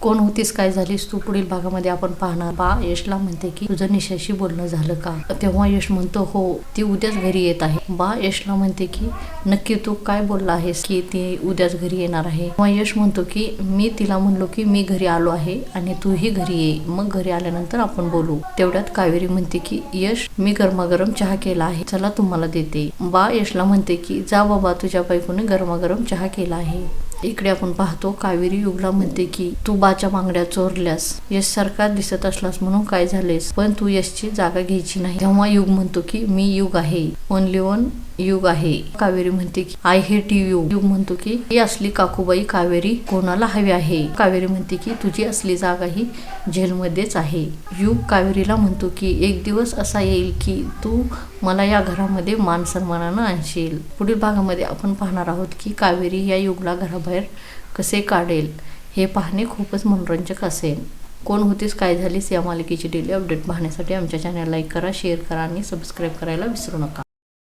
कोण होतीस काय झालीस तू पुढील भागामध्ये आपण पाहणार. बा यशला म्हणते की तुझं निशाशी बोलणं झालं का? तेव्हा यश म्हणतो हो ती उद्याच घरी येत आहे. बा यशला म्हणते की नक्की तू काय बोलला आहेस की ती उद्याच घरी येणार आहे? तेव्हा यश म्हणतो की मी तिला म्हणलो की मी घरी आलो आहे आणि तूही घरी ये. मग घरी आल्यानंतर आपण बोलू. तेवढ्यात कावेरी म्हणते की यश मी गरमागरम चहा केला आहे. चला तुम्हाला देते. बा यशला म्हणते की जा बाबा तुझ्या बायकोने गरमागरम चहा केला आहे. इकडे आपण पाहतो कावेरी युगला म्हणते की तू बाच्या बांगड्या चोरल्यास यश सारखा दिसत असलास म्हणून काय झालेस? पण तू यशची जागा घ्यायची नाही. तेव्हा युग म्हणतो की मी युग आहे. ओनली वन युग आहे. कावेरी म्हणते की आय हेट यू युग युग म्हणतो की ही असली काकूबाई कावेरी कोणाला हवी आहे? कावेरी म्हणते की तुझी असली जागा ही जेलमध्येच आहे. युग कावेरीला म्हणतो की एक दिवस असा येईल की तू मला या घरामध्ये मान सन्मानानं आणशील. पुढील भागामध्ये आपण पाहणार आहोत की कावेरी या युगला घराबाहेर कसे काढेल हे पाहणे खूपच मनोरंजक असेल. कोण होतीस काय झालीस या मालिकेची डेली अपडेट पाहण्यासाठी आमच्या चॅनल लाईक करा शेअर करा आणि सबस्क्राईब करायला विसरू नका.